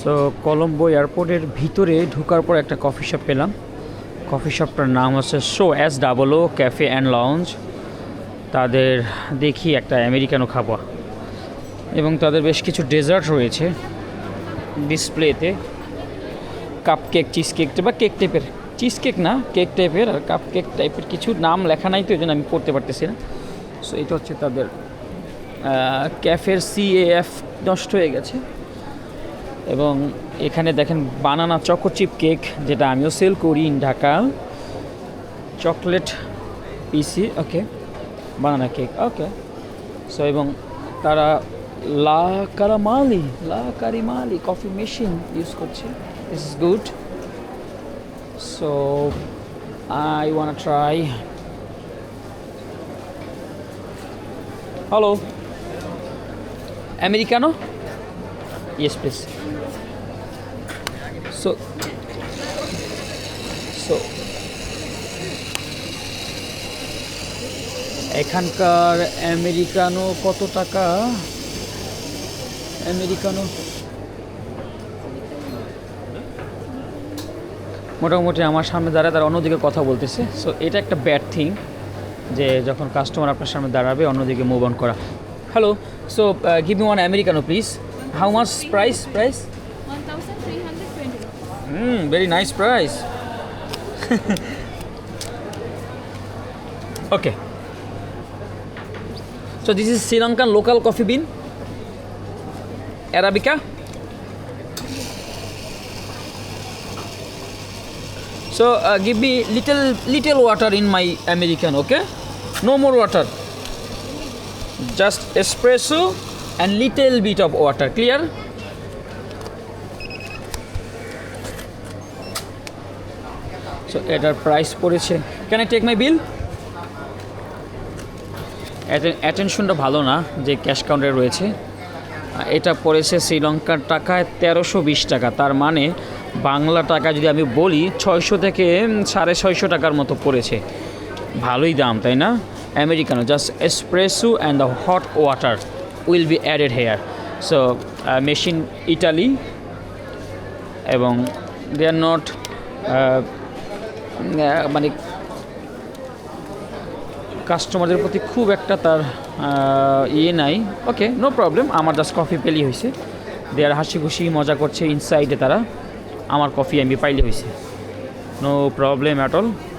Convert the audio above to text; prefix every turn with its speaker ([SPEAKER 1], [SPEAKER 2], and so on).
[SPEAKER 1] So Colombo এয়ারপোর্টের ভিতরে ঢোকার পর একটা কফি শপ পেলাম। কফি শপটার নাম হচ্ছে show S double O cafe and lunch তাদের দেখি একটা আমেরিকানো খাব। এবং তাদের বেশ কিছু ডেজার্ট রয়েছে ডিসপ্লেতে কাপ কেক চিজ কেক বা কেক টাইপের চিজ কেক না কেক টাইপের আর কাপ কেক টাইপের কিছু নাম লেখা নাই তো ওই জন্য আমি পড়তে পারতেছি না। সো এটা হচ্ছে তাদের ক্যাফের সিএএফ নষ্ট হয়ে গেছে। এবং এখানে দেখেন বানানা চকো চিপ কেক যেটা আমিও সেল করি in Dhaka. Chocolate PC okay banana cake okay so এবং তারা La Carimali, La Carimali coffee machine use করছে। This is good so I want try hello americano yes please so so এখানকার Americano কত টাকা? Americano? মোটামুটি আমার সামনে দাঁড়ায়, তারা অন্যদিকে কথা বলতেছে। সো এটা একটা ব্যাড থিং যে যখন কাস্টমার আপনার সামনে দাঁড়াবে, অন্যদিকে মুভ অন করা। Hello so give me one americano please how much price price
[SPEAKER 2] 1320
[SPEAKER 1] hmm very nice price okay so this is Sri Lankan local coffee bean arabica So uh, give me little little water in my American, okay? No more water. Just espresso and little bit of water. Clear? So, এটার price পড়েছে। Can I take my bill অ্যাটেনশনটা ভালো না, যে cash কাউন্টারে রয়েছে। এটা পড়েছে শ্রীলঙ্কার টাকায় তেরোশো বিশ টাকা। তার মানে বাংলা টাকা যদি আমি বলি, ছয়শো থেকে সাড়ে ছয়শো টাকার মতো পড়েছে। ভালোই দাম, তাই না? Americano just espresso and the hot water will be added here so machine Italy এবং দে আর নট মানে কাস্টমারদের প্রতি খুব একটা তার ইয়ে নাই। ওকে নো প্রবলেম আমার জাস্ট কফি পেলি হয়েছে দে আর হাসি খুশি মজা করছে ইনসাইডে তারা আমার কফি আমি পাইলে হয়েছে নো প্রবলেম অ্যাট অল